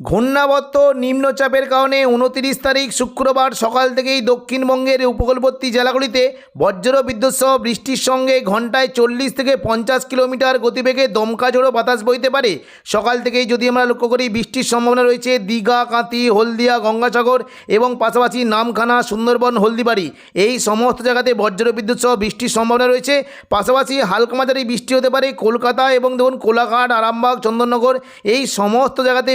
ঘূর্ণাবর্ত নিম্নচাপের কারণে উনতিরিশ তারিখ শুক্রবার সকাল থেকেই দক্ষিণবঙ্গের উপকূলবর্তী জেলাগুলিতে বজ্র বিদ্যুৎ সহ বৃষ্টির সঙ্গে ঘন্টায় চল্লিশ থেকে পঞ্চাশ কিলোমিটার গতিবেগে দমকা ঝোড়ো বাতাস বইতে পারে। সকাল থেকেই যদি আমরা লক্ষ্য করি, বৃষ্টির সম্ভাবনা রয়েছে দীঘা কাঁতি হলদিয়া, গঙ্গাসাগর এবং পাশাপাশি নামখানা, সুন্দরবন, হলদিবাড়ি। এই সমস্ত জায়গাতে বজ্র বিদ্যুৎ সহ বৃষ্টির সম্ভাবনা রয়েছে। পাশাপাশি হালকা মাঝারি বৃষ্টি হতে পারে কলকাতা এবং দেখুন, কোলাঘাট, আরামবাগ, চন্দননগর। এই সমস্ত জায়গাতে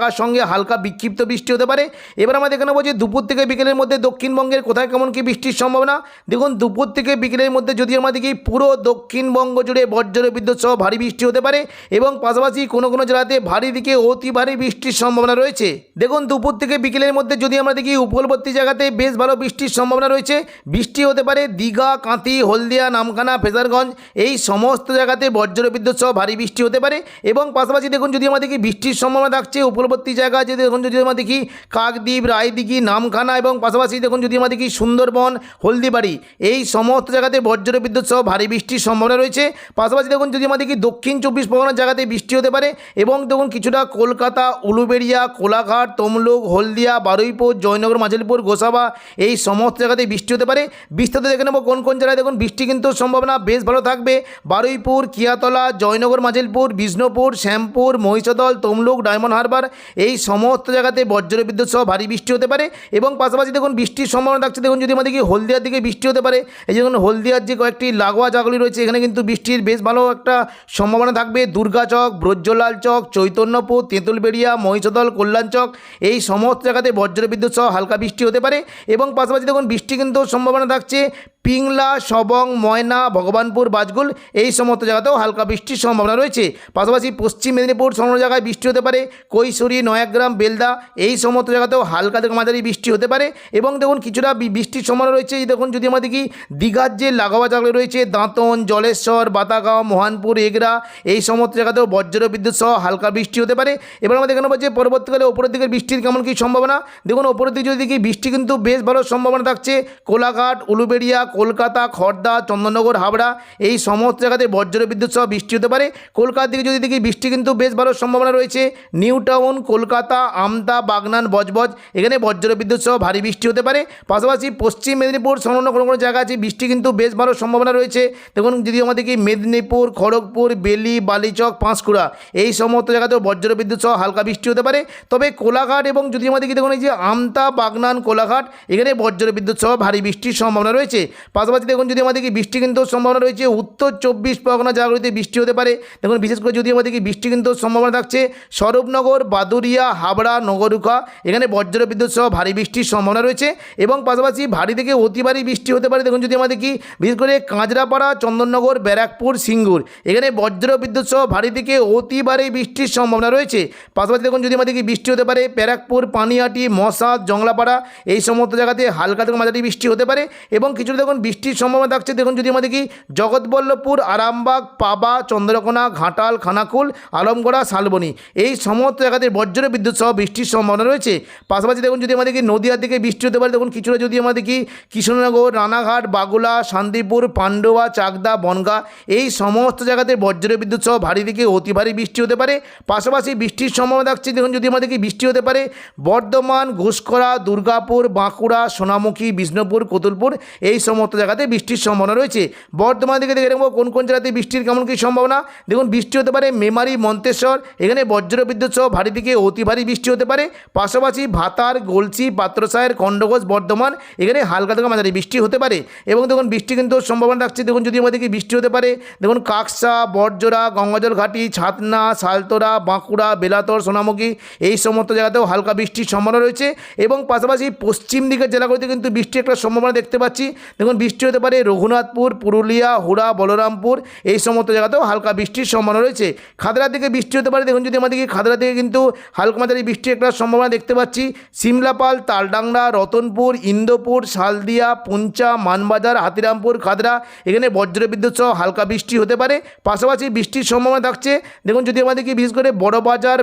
মেঘলাকার সঙ্গে হালকা বিক্ষিপ্ত বৃষ্টি হতে পারে। এবার আমরা দেখে নেব যে দুপুর থেকে বিকেলের মধ্যে দক্ষিণবঙ্গের কোথায় কেমন কি বৃষ্টির সম্ভাবনা। দেখুন, দুপুর থেকে বিকেলের মধ্যে যদি দেখি, পুরো দক্ষিণবঙ্গ জুড়ে বজ্র বিদ্যুৎ সহ ভারী বৃষ্টি হতে পারে এবং পাশাপাশি কোনো কোনো জেলাতে ভারী দিকে অতি ভারী বৃষ্টির সম্ভাবনা রয়েছে। দেখুন, দুপুর থেকে বিকেলের মধ্যে যদি আমরা দেখি, উপকূলবর্তী জায়গাতে বেশ ভালো বৃষ্টির সম্ভাবনা রয়েছে। বৃষ্টি হতে পারে দীঘা কাঁতি হলদিয়া, নামখানা, ফেজারগঞ্জ, এই সমস্ত জায়গাতে বজ্র বিদ্যুৎ সহ ভারী বৃষ্টি হতে পারে। এবং পাশাপাশি দেখুন, যদি দেখি, বৃষ্টির সম্ভাবনা থাকছে উপকূলবর্তী জায়গা যদি দেখুন যদি আমরা দেখি কাকদ্বীপ, রায়দিঘি, নামখানা এবং পাশাপাশি দেখুন যদি আমরা দেখি সুন্দরবন, হলদিবাড়ি, এই সমস্ত জায়গাতে বজ্র বিদ্যুৎ সহ ভারী বৃষ্টির সম্ভাবনা রয়েছে। পাশাপাশি দেখুন যদি আমরা দেখি দক্ষিণ চব্বিশ পরগনার জায়গাতে বৃষ্টি হতে পারে এবং দেখুন কিছুটা কলকাতা, উলুবেড়িয়া, কোলাঘাট, তমলুক, হলদিয়া, বারুইপুর, জয়নগর মাঝিলপুর গোসাবা, এই সমস্ত জায়গাতে বৃষ্টি হতে পারে। বিস্তারিত দেখে নেব কোন কোন জায়গায় দেখুন বৃষ্টি কিন্তু সম্ভাবনা বেশ ভালো থাকবে। বারুইপুর, কিয়াতলা, জয়নগর মাঝিলপুর বিষ্ণুপুর, শ্যামপুর, মহিষদল, তমলুক, ডায়মন্ড হারবার এই সমস্ত জায়গাতে বজ্র বিদ্যুৎ সহ ভারী বৃষ্টি হতে পারে এবং পাশাপাশি দেখুন বৃষ্টির সম্ভাবনা থাকছে। দেখুন যদি আমাদের কি হলদিয়ার দিকে বৃষ্টি হতে পারে, এই যে হলদিয়ার যে কয়েকটি লাগোয়া জায়গাগুলি রয়েছে, এখানে কিন্তু বৃষ্টির বেশ ভালো একটা সম্ভাবনা থাকবে। দুর্গাচক ব্রজ্জলাল চক, চৈতন্যপুর, তেঁতুলবেড়িয়া, মহিষদল, কল্যাণ চক, এই সমস্ত জায়গাতে বজ্র বিদ্যুৎ সহ হালকা বৃষ্টি হতে পারে এবং পাশাপাশি দেখুন বৃষ্টি কিন্তু সম্ভাবনা থাকছে। পিংলা, সবং, ময়না, ভগবানপুর, বাজগুল, এই সমস্ত জায়গাতেও হালকা বৃষ্টির সম্ভাবনা রয়েছে। পাশাপাশি পশ্চিম মেদিনীপুর সমস্ত জায়গায় বৃষ্টি হতে পারে। কৈশোরী নয়াগ্রাম বেলদা এই সমস্ত জায়গাতেও হালকা থেকে মাঝারি বৃষ্টি হতে পারে। এবং দেখুন কিছুটা বৃষ্টির সম্ভাবনা রয়েছে। এই দেখুন যদি আমাদের কি দীঘার যে লাগাওয়া জায়গাগুলো রয়েছে, দাঁতন, জলেশ্বর, বাতাগাঁও, মোহানপুর, এগরা, এই সমস্ত জায়গাতেও বজ্র বিদ্যুৎ সহ হালকা বৃষ্টি হতে পারে। এবার আমাদের দেখে নেব যে পরবর্তীকালে ওপরের দিকে বৃষ্টির কেমন কী সম্ভাবনা। দেখুন ওপরের দিকে যদি দেখি, বৃষ্টি কিন্তু বেশ ভালো সম্ভাবনা থাকছে। কোলাঘাট, উলুবেড়িয়া, কলকাতা খড়দা চন্দননগর, হাবড়া, এই সমস্ত জায়গাতে বজ্র বিদ্যুৎ সহ বৃষ্টি হতে পারে। কলকাতার দিকে যদি দেখি, বৃষ্টি কিন্তু বেশ ভালো সম্ভাবনা রয়েছে। নিউ টাউন কলকাতা, আমতা, বাগনান, বজবজ, এখানে বজ্র বিদ্যুৎ সহ ভারী বৃষ্টি হতে পারে। পাশাপাশি পশ্চিম মেদিনীপুর সংলগ্ন কোনো কোনো জায়গা আছে, বৃষ্টি কিন্তু বেশ ভালো সম্ভাবনা রয়েছে। দেখুন, যদি আমাদের কি মেদিনীপুর, খড়গপুর, বেলি, বালিচক, পাঁশকুড়া, এই সমস্ত জায়গাতেও বজ্র বিদ্যুৎ সহ হালকা বৃষ্টি হতে পারে। তবে কোলাঘাট এবং যদি আমাদের কি দেখুন, এই যে আমতা, বাগনান, কোলাঘাট, এখানে বজ্র বিদ্যুৎ সহ ভারী বৃষ্টির সম্ভাবনা রয়েছে। পাশাপাশি দেখুন, যদি আমাদের কি বৃষ্টি কিন্তু সম্ভাবনা রয়েছে, উত্তর চব্বিশ পরগনা জায়গাগুলিতে বৃষ্টি হতে পারে। দেখুন, বিশেষ করে যদি আমাদের কি বৃষ্টি কিন্তু সম্ভাবনা থাকছে, স্বরূপনগর বাদুরিয়া হাবড়া, নগরুকা, এখানে বজ্র বিদ্যুৎ সহ ভারী বৃষ্টির সম্ভাবনা রয়েছে এবং পাশাপাশি ভারী থেকে অতি ভারী বৃষ্টি হতে পারে। দেখুন যদি আমাদের কি, বিশেষ করে কাঁচরাপাড়া, চন্দননগর, ব্যারাকপুর, সিঙ্গুর, এখানে বজ্র বিদ্যুৎ সহ ভারী থেকে অতি ভারী বৃষ্টির সম্ভাবনা রয়েছে। পাশাপাশি দেখুন যদি আমাদের কি বৃষ্টি হতে পারে, ব্যারাকপুর পানিহাটি মশা, জংলাপাড়া, এই সমস্ত জায়গাতে হালকা থেকে মাঝারি বৃষ্টি হতে পারে এবং কিছুটা দেখুন বৃষ্টির সম্ভাবনা থাকছে। দেখুন যদি আমাদের কি, জগৎবল্লভপুর, আরামবাগ, পাবা, চন্দ্রকোনা, ঘাটাল, খানাকুল, আলমগড়া, শালবনী, এই সমস্ত জায়গাতে বজ্র বিদ্যুৎ সহ বৃষ্টির সম্ভাবনা রয়েছে। পাশাপাশি দেখুন, যদি আমাদের কি নদীয়ার দিকে বৃষ্টি হতে পারে, দেখুন, কিছুটা যদি আমাদের কি কৃষ্ণনগর, রানাঘাট, বাগুলা, শান্তিপুর, পান্ডুয়া, চাকদা, বনগা, এই সমস্ত জায়গাতে বজ্র বিদ্যুৎ সহ ভারী দিকে অতি ভারী বৃষ্টি হতে পারে। পাশাপাশি বৃষ্টির সম্ভাবনা থাকছে, দেখুন, যদি আমাদের কি বৃষ্টি হতে পারে, বর্ধমান ঘুষকরা দুর্গাপুর, বাঁকুড়া, সোনামুখী, বিষ্ণুপুর, কতুলপুর, এই সমস্ত জায়গাতে বৃষ্টির সম্ভাবনা রয়েছে। বর্ধমান দিকে দেখে নেব কোন কোন জায়গাতে বৃষ্টির কেমন কী সম্ভাবনা। দেখুন, বৃষ্টি হতে পারে, মেমারি, মন্তেশ্বর, এখানে বজ্র বিদ্যুৎ সহ ভারী দিকে থেকে অতি ভারী বৃষ্টি হতে পারে। পাশাপাশি ভাতার গলসি পাত্রসায়ের খণ্ডঘোষ বর্ধমান এখানে হালকা থেকে মাঝারি বৃষ্টি হতে পারে। এবং দেখুন, বৃষ্টি কিন্তু সম্ভাবনা রাখছে। দেখুন, যদি আমাদেরকে বৃষ্টি হতে পারে, দেখুন, কাকসা, বটজোড়া, গঙ্গাজল ঘাটি, ছাতনা সালতোরা বাঁকুড়া, বেলাতর, সোনামুখী এই সমস্ত জায়গাতেও হালকা বৃষ্টির সম্ভাবনা রয়েছে। এবং পাশাপাশি পশ্চিম দিকের জেলাগুলিতে কিন্তু বৃষ্টির একটা সম্ভাবনা দেখতে পাচ্ছি। দেখুন, বৃষ্টি হতে পারে রঘুনাথপুর, পুরুলিয়া, হুড়া, বলরামপুর এই সমস্ত জায়গাতেও হালকা বৃষ্টির সম্ভাবনা রয়েছে। খাদড়ার দিকে বৃষ্টি হতে পারে। দেখুন, যদি আমাদেরকে খাদড়া থেকে কিন্তু হালকা মাঝারি বৃষ্টির একটা সম্ভাবনা দেখতে পাচ্ছি। সিমলাপাল, তালডাংরা, রতনপুর, ইন্দোপুর, শালদিয়া, পুঞ্চা, মানবাজার, হাতিরামপুর, খাদরা, এখানে বজ্র বিদ্যুৎ সহ হালকা বৃষ্টি হতে পারে। পাশাপাশি বৃষ্টির সম্ভাবনা থাকছে। দেখুন, যদি আমাদেরকে বিশেষ করে বড়বাজার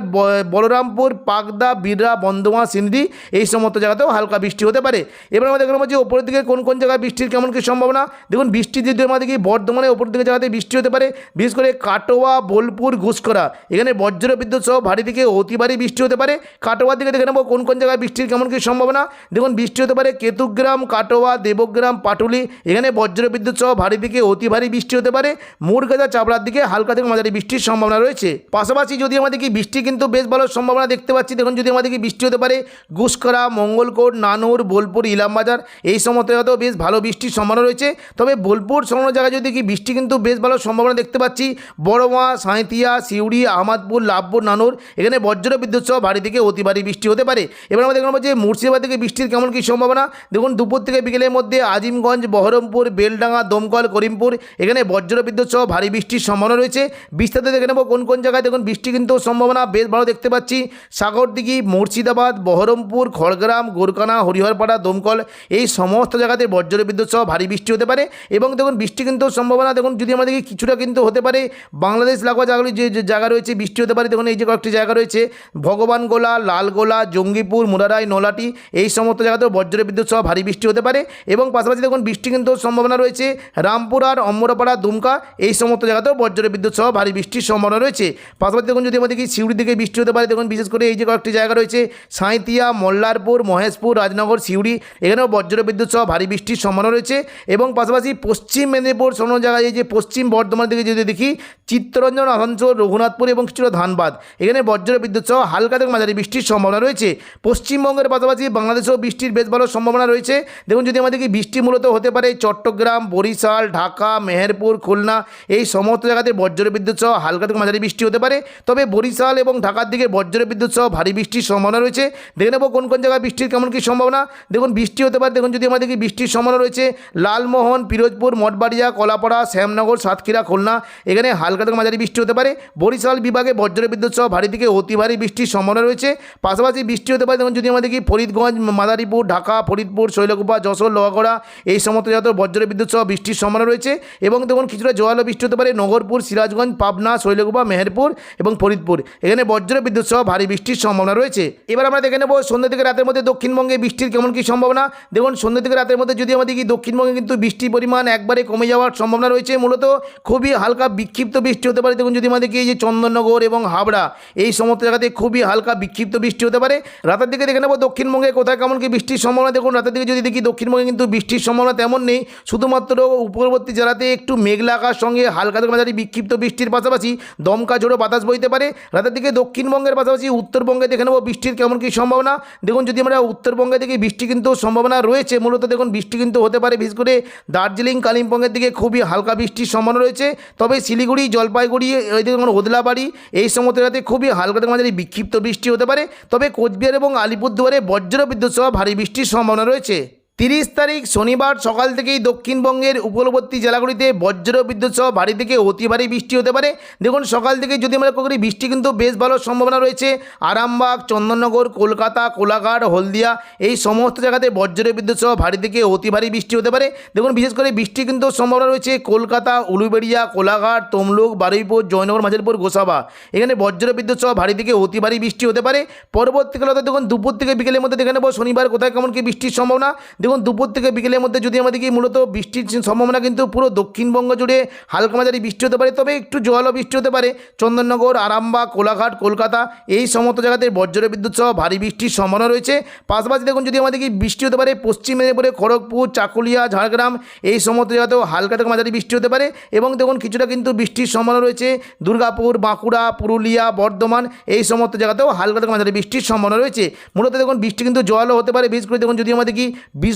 বলরামপুর পাকদা বিড়রা বন্ধমা সিন্দি এই সমস্ত জায়গাতেও হালকা বৃষ্টি হতে পারে। এবার আমাদের দেখলাম যে ওপরের দিকে কোন কোন জায়গায় বৃষ্টির কেমন কী সম্ভাবনা। দেখুন, বৃষ্টি যদি আমাদেরকে বর্ধমানে ওপর দিকে জায়গাতে বৃষ্টি হতে পারে, বিশেষ করে কাটোয়া, বোলপুর ঘুষকরা এখানে বজ্র বিদ্যুৎ সহ ভারী থেকে অতি ভারী বৃষ্টি হতে পারে। কাটোয়ার দিকে দেখে নেব কোন কোন জায়গায় বৃষ্টির কেমন কী সম্ভাবনা। দেখুন, বৃষ্টি হতে পারে কেতুগ্রাম, কাটোয়া, দেবগ্রাম, পাটুলি। এখানে বজ্র বিদ্যুৎ সহ ভারী থেকে অতি ভারী বৃষ্টি হতে পারে। মুরগাজা চাপড়ার দিকে হালকা থেকে মাঝারি বৃষ্টির সম্ভাবনা রয়েছে। পাশাপাশি যদি আমাদের কি বৃষ্টি কিন্তু বেশ ভালো সম্ভাবনা দেখতে পাচ্ছি, দেখুন যদি আমাদের কি বৃষ্টি হতে পারে গুসকরা মঙ্গলকোট, নানুর, বোলপুর ইলামবাজার এই সমস্ত জায়গাতেও বেশ ভালো বৃষ্টির সম্ভাবনা রয়েছে। তবে বোলপুর সংলগ্ন জায়গায় যদি কি বৃষ্টি কিন্তু বেশ ভালো সম্ভাবনা দেখতে পাচ্ছি বড়মা সাঁইতিয়া সিউড়ি, আহমদপুর, লাভপুর, নানুর, এখানে বজ্র বিদ্যুৎ সহ ভারী থেকে অতি ভারী বৃষ্টি হতে পারে। এবার আমরা দেখলাম যে মুর্শিদাবাদ থেকে বৃষ্টির কেমন কী সম্ভাবনা? দেখুন, দুপুর থেকে বিকেলের মধ্যে আজিমগঞ্জ, বহরমপুর, বেলডাঙ্গা, দমকল, করিমপুর এখানে বজ্র বিদ্যুৎ সহ ভারী বৃষ্টির সম্ভাবনা রয়েছে। বিস্তারিত দেখে নেব কোন কোন জায়গায় দেখুন বৃষ্টি কিন্তু সম্ভাবনা বেশ ভালো দেখতে পাচ্ছি। সাগরদিঘি, মুর্শিদাবাদ, বহরমপুর, খড়গ্রাম গোরকানা হরিহরপাড়া, দমকল এই সমস্ত জায়গাতে বজ্র বিদ্যুৎ সহ ভারী বৃষ্টি হতে পারে এবং দেখুন বৃষ্টি কিন্তু সম্ভাবনা দেখুন যদি আমাদেরকে কিছুটা কিন্তু হতে পারে। বাংলাদেশ লাগোয়া জায়গাগুলি যে জায়গা রয়েছে বৃষ্টি হতে পারে। দেখুন এই যে কয়েকটি জায়গা রয়েছে। ভগবানগোলা লালগোলা জঙ্গিপুর, মুরারাই, নলাটি, এই সমস্ত জায়গাতেও বজ্র বিদ্যুৎ সহ ভারী বৃষ্টি হতে পারে। এবং পাশাপাশি দেখুন, বৃষ্টি কিন্তু সম্ভাবনা রয়েছে। রামপুরার অম্বরপাড়া, দুমকা, এই সমস্ত জায়গাতেও বজ্র বিদ্যুৎ সহ ভারী বৃষ্টির সম্ভাবনা রয়েছে। পাশাপাশি দেখুন, যদি আমাদেরকে সিউড়ির দিকে বৃষ্টি হতে পারে, দেখুন, বিশেষ করে এই যে কয়েকটি জায়গা রয়েছে সাঁইতিয়া মল্লারপুর, মহেশপুর, রাজনগর, সিউড়ি, এখানেও বজ্র বিদ্যুৎ সহ ভারী বৃষ্টির সম্ভাবনা রয়েছে। এবং পাশাপাশি পশ্চিম মেদিনীপুর কোনো জায়গায় এই যে পশ্চিম বর্ধমান দিকে যদি দেখি, চিত্তরঞ্জন, আসানসোল, রঘুনাথপুর এবং কিছুটা ধানবাদ, এখানে বজ্র বিদ্যুৎ সহ হালকা থেকে মাঝারি বৃষ্টির সম্ভাবনা রয়েছে। পশ্চিমবঙ্গের পাশাপাশি বাংলাদেশেও বৃষ্টির বেশ ভালো সম্ভাবনা রয়েছে। দেখুন, যদি আমাদেরকে বৃষ্টি মূলত হতে পারে চট্টগ্রাম, বরিশাল, ঢাকা, মেহেরপুর, খুলনা, এই সমস্ত জায়গাতে বজ্র বিদ্যুৎ সহ হালকা থেকে মাঝারি বৃষ্টি হতে পারে। তবে বরিশাল এবং ঢাকার দিকে বজ্র বিদ্যুৎ সহ ভারী বৃষ্টির সম্ভাবনা রয়েছে। দেখে নেব কোন কোন জায়গায় বৃষ্টির কেমন কী সম্ভাবনা। দেখুন, বৃষ্টি হতে পারে, দেখুন, যদি আমাদেরকে বৃষ্টির সম্ভাবনা রয়েছে, লালমোহন পিরোজপুর মঠবাড়িয়া, কলাপাড়া, শ্যামনগর, সাতক্ষীরা, খুলনা, এখানে হালকা থেকে মাঝারি বৃষ্টি হতে পারে। বরিশাল বিভাগে বজ্র বিদ্যুৎ সহ ভারী থেকে অতি ভারী বৃষ্টির সম্ভাবনা রয়েছে। পাশাপাশি বৃষ্টি হতে পারে, যেমন যদি আমাদেরকে ফরিদগঞ্জ, মাদারীপুর, ঢাকা, ফরিদপুর, শৈলকুপা, যশোর, লোহাগড়া এই সমস্ত জায়গাতে বজ্র বিদ্যুৎ সহ বৃষ্টির সম্ভাবনা রয়েছে। এবং দেখুন কিছুটা জোয়ালো বৃষ্টি হতে পারে, নগরপুর, সিরাজগঞ্জ, পাবনা, শৈলকুপা, মেহেরপুর এবং ফরিদপুর। এখানে বজ্র বিদ্যুৎ সহ ভারী বৃষ্টির সম্ভাবনা রয়েছে। এবার আমরা দেখে নেব সন্ধ্যা থেকে রাতের মধ্যে দক্ষিণবঙ্গে বৃষ্টির কেমন কী সম্ভাবনা। দেখুন, সন্ধ্যা থেকে রাতের মধ্যে যদি আমাদের কি দক্ষিণবঙ্গে কিন্তু বৃষ্টির পরিমাণ একবারে কমে যাওয়ার সম্ভাবনা রয়েছে, মূলত খুবই হালকা বিক্ষিপ্ত বৃষ্টি হতে পারে। দেখুন, যদি আমাদেরকে এই যে চন্দননগর এবং হাবড়া এই সমস্ত জায়গাতে খুবই হালকা বিক্ষিপ্ত বৃষ্টি হতে পারে। রাতের দিকে দেখে নেব দক্ষিণবঙ্গে কোথায় কেমন কি বৃষ্টির সম্ভাবনা। দেখুন, রাতের দিকে যদি দেখি দক্ষিণবঙ্গে কিন্তু বৃষ্টির সম্ভাবনা তেমন নেই। শুধুমাত্র উপরবর্তী জেলাতে একটু মেঘলা আকার সঙ্গে হালকা মাঝারি বিক্ষিপ্ত বৃষ্টির পাশাপাশি দমকা ঝোড়ো বাতাস বইতে পারে। রাতের দিকে দক্ষিণবঙ্গের পাশাপাশি উত্তরবঙ্গে দেখে নেব বৃষ্টির কেমন কী সম্ভাবনা। দেখুন, যদি আমরা উত্তরবঙ্গে দেখি বৃষ্টি কিন্তু সম্ভাবনা রয়েছে, মূলত দেখুন বৃষ্টি কিন্তু হতে পারে। বিশেষ করে দার্জিলিং, কালিম্পংয়ের দিকে খুবই হালকা বৃষ্টির সম্ভাবনা রয়েছে। তবে শিলিগুড়ি, জলপাইগুড়ি এইদিকে যেমন ওদলাবাড়ি, এই সমস্ত জায়গাতে খুবই হালকা মাঝারি বিক্ষিপ্ত বৃষ্টি হতে পারে। তবে কোচবিহার এবং আলিপুরদুয়ারে বজ্র বিদ্যুৎ সহ ভারী বৃষ্টির সম্ভাবনা রয়েছে। তিরিশ তারিখ শনিবার সকাল থেকেই দক্ষিণবঙ্গের উপকূলবর্তী জেলাগুলিতে বজ্র বিদ্যুৎ সহ ভারী থেকে অতি ভারী বৃষ্টি হতে পারে। দেখুন, সকাল থেকে যদি আমরা করি, বৃষ্টি কিন্তু বেশ ভালো সম্ভাবনা রয়েছে। আরামবাগ, চন্দননগর, কলকাতা, কোলাঘাট, হলদিয়া, এই সমস্ত জায়গাতে বজ্র বিদ্যুৎ সহ ভারী থেকে অতি ভারী বৃষ্টি হতে পারে। দেখুন, বিশেষ করে বৃষ্টি কিন্তু সম্ভাবনা রয়েছে কলকাতা, উলুবেড়িয়া, কোলাঘাট, তমলুক, বারুইপুর, জয়নগর, মাঝেরপুর, গোসাবা। এখানে বজ্র বিদ্যুৎ সহ ভারী থেকে অতি ভারী বৃষ্টি হতে পারে। পরবর্তীকালে দেখুন, দুপুর থেকে বিকেলের মধ্যে দেখে নেব শনিবার কোথায় কেমন কি বৃষ্টির সম্ভাবনা। দেখুন দুপুর থেকে বিকেলের মধ্যে যদি আমাদের কি মূলত বৃষ্টির সম্ভাবনা কিন্তু পুরো দক্ষিণবঙ্গ জুড়ে হালকা মাঝারি বৃষ্টি হতে পারে, তবে একটু জলও বৃষ্টি হতে পারে। চন্দননগর, আরামবাগ, কোলাঘাট, কলকাতা এই সমস্ত জায়গাতে বজ্র বিদ্যুৎ সহ ভারী বৃষ্টির সম্ভাবনা রয়েছে। পাশাপাশি দেখুন, যদি আমাদের কি বৃষ্টি হতে পারে, পশ্চিম মেদিনীপুরে খড়গপুর, চাকুলিয়া, ঝাড়গ্রাম এই সমস্ত জায়গাতেও হালকা থেকে মাঝারি বৃষ্টি হতে পারে এবং দেখুন, কিছুটা কিন্তু বৃষ্টির সম্ভাবনা রয়েছে। দুর্গাপুর, বাঁকুড়া, পুরুলিয়া, বর্ধমান এই সমস্ত জায়গাতেও হালকা থেকে মাঝারি বৃষ্টির সম্ভাবনা রয়েছে। মূলত দেখুন, বৃষ্টি কিন্তু জলও হতে পারে। বিশেষ করে দেখুন, যদি আমাদের কি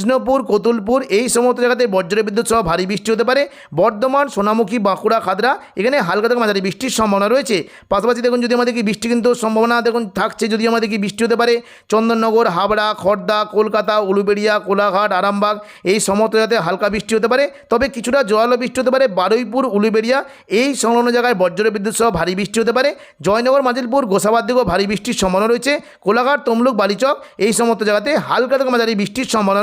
বিষ্ণুপুর কতুলপুর, এই সমস্ত জায়গাতে বজ্র বিদ্যুৎ সহ ভারী বৃষ্টি হতে পারে। বর্ধমান, সোনামুখী, বাঁকুড়া, খাদরা, এখানে হালকা থেকে মাঝারি বৃষ্টির সম্ভাবনা রয়েছে। পাশাপাশি দেখুন যদি আমাদের কি বৃষ্টি কিন্তু সম্ভাবনা দেখুন থাকছে যদি আমাদের কি বৃষ্টি হতে পারে, চন্দননগর, হাবড়া খড়দা কলকাতা, উলুবেড়িয়া, কোলাঘাট, আরামবাগ, এই সমস্ত জায়গাতে হালকা বৃষ্টি হতে পারে। তবে কিছুটা জলও বৃষ্টি হতে পারে বারুইপুর, উলুবেড়িয়া, এই সংলগ্ন জায়গায় বজ্র বিদ্যুৎ সহ ভারী বৃষ্টি হতে পারে। জয়নগর, মাজিলপুর গোসাবাদ দিকেও ভারী বৃষ্টির সম্ভাবনা রয়েছে। কোলাঘাট, তমলুক, বালিচক, এই সমস্ত জায়গাতে হালকা থেকে মাঝারি বৃষ্টির সম্ভাবনা